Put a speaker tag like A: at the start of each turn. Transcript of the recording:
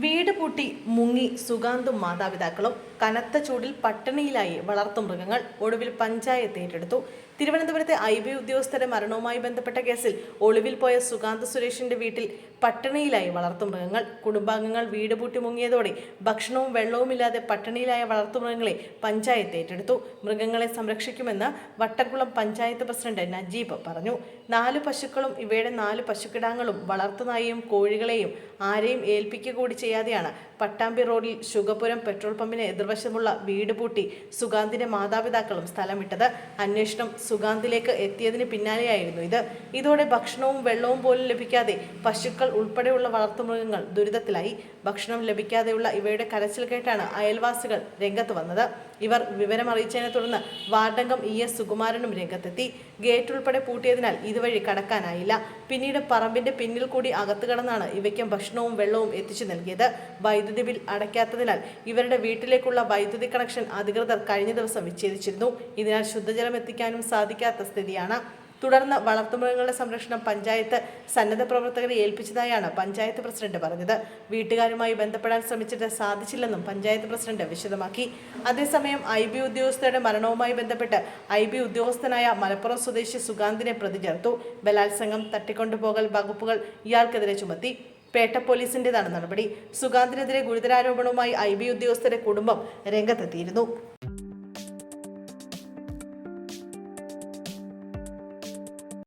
A: വീട് പൂട്ടി മുങ്ങി സുഗാന്തും മാതാപിതാക്കളും കനത്ത ചൂടിൽ പട്ടിണിയിലായി വളർത്തുമൃഗങ്ങൾ ഒടുവിൽ പഞ്ചായത്ത് ഏറ്റെടുത്തു. തിരുവനന്തപുരത്തെ ഐ ബി ഉദ്യോഗസ്ഥരുടെ മരണവുമായി ബന്ധപ്പെട്ട കേസിൽ ഒളിവിൽ പോയ സുഗാന്ത് സുരേഷിന്റെ വീട്ടിൽ പട്ടിണിയിലായി വളർത്തുമൃഗങ്ങൾ കുടുംബാംഗങ്ങൾ വീട് പൂട്ടി മുങ്ങിയതോടെ ഭക്ഷണവും വെള്ളവുമില്ലാതെ പട്ടിണിയിലായ വളർത്തുമൃഗങ്ങളെ പഞ്ചായത്ത് ഏറ്റെടുത്തു. മൃഗങ്ങളെ സംരക്ഷിക്കുമെന്ന് വട്ടക്കുളം പഞ്ചായത്ത് പ്രസിഡന്റ് നജീബ് പറഞ്ഞു. നാല് പശുക്കളും ഇവയുടെ നാല് പശുക്കിടാങ്ങളും വളർത്തുനായയും കോഴികളെയും ആരെയും ഏൽപ്പിക്കുക കൂടി ചെയ്യാതെയാണ്. പട്ടാമ്പി റോഡിൽ ശുഗപുരം പെട്രോൾ പമ്പിന് എതിർവശമുള്ള വീട് പൂട്ടി സുഗാന്തിന്റെ മാതാപിതാക്കളും സ്ഥലം വിട്ടത് അന്വേഷണം സുഗാന്തിലേക്ക് എത്തിയതിന് പിന്നാലെയായിരുന്നു ഇത്. ഇതോടെ ഭക്ഷണവും വെള്ളവും പോലും ലഭിക്കാതെ പശുക്കൾ ഉൾപ്പെടെയുള്ള വളർത്തുമൃഗങ്ങൾ ദുരിതത്തിലായി. ഭക്ഷണം ലഭിക്കാതെയുള്ള ഇവയുടെ കരച്ചിൽ കേട്ടാണ് അയൽവാസികൾ രംഗത്ത് വന്നത്. ഇവർ വിവരം അറിയിച്ചതിനെ തുടർന്ന് വാർഡംഗം ഇ എസ് സുകുമാരനും രംഗത്തെത്തി. ഗേറ്റ് ഉൾപ്പെടെ പൂട്ടിയതിനാൽ ഇതുവഴി കടക്കാനായില്ല. പിന്നീട് പറമ്പിന്റെ പിന്നിൽ കൂടി അകത്തുകടന്നാണ് കടന്നാണ് ഇവയ്ക്കും ഭക്ഷണവും വെള്ളവും എത്തിച്ചു നൽകിയത്. വൈദ്യുതി ബിൽ അടയ്ക്കാത്തതിനാൽ ഇവരുടെ വീട്ടിലേക്കുള്ള വൈദ്യുതി കണക്ഷൻ അധികൃതർ കഴിഞ്ഞ ദിവസം വിച്ഛേദിച്ചിരുന്നു. ഇതിനാൽ ശുദ്ധജലം എത്തിക്കാനും സാധിക്കാത്ത സ്ഥിതിയാണ്. തുടർന്ന് വളർത്തുമൃഗങ്ങളുടെ സംരക്ഷണം പഞ്ചായത്ത് സന്നദ്ധ പ്രവർത്തകരെ ഏൽപ്പിച്ചതായാണ് പഞ്ചായത്ത് പ്രസിഡന്റ് പറഞ്ഞത്. വീട്ടുകാരുമായി ബന്ധപ്പെടാൻ ശ്രമിച്ചിട്ട് സാധിച്ചില്ലെന്നും പഞ്ചായത്ത് പ്രസിഡന്റ് വിശദമാക്കി. അതേസമയം ഐ ബി ഉദ്യോഗസ്ഥരുടെ മരണവുമായി ബന്ധപ്പെട്ട് ഐ ബി ഉദ്യോഗസ്ഥനായ മലപ്പുറം സ്വദേശി സുഗാന്തിനെ പ്രതി ചേർത്തു. ബലാത്സംഗം തട്ടിക്കൊണ്ടുപോകൽ വകുപ്പുകൾ ഇയാൾക്കെതിരെ ചുമത്തി. പേട്ട പോലീസിന്റേതാണ് നടപടി സുഗാന്തിനെതിരെ ഗുരുതരാരോപണവുമായി ഐ ബി ഉദ്യോഗസ്ഥരുടെ കുടുംബം രംഗത്തെത്തിയിരുന്നു.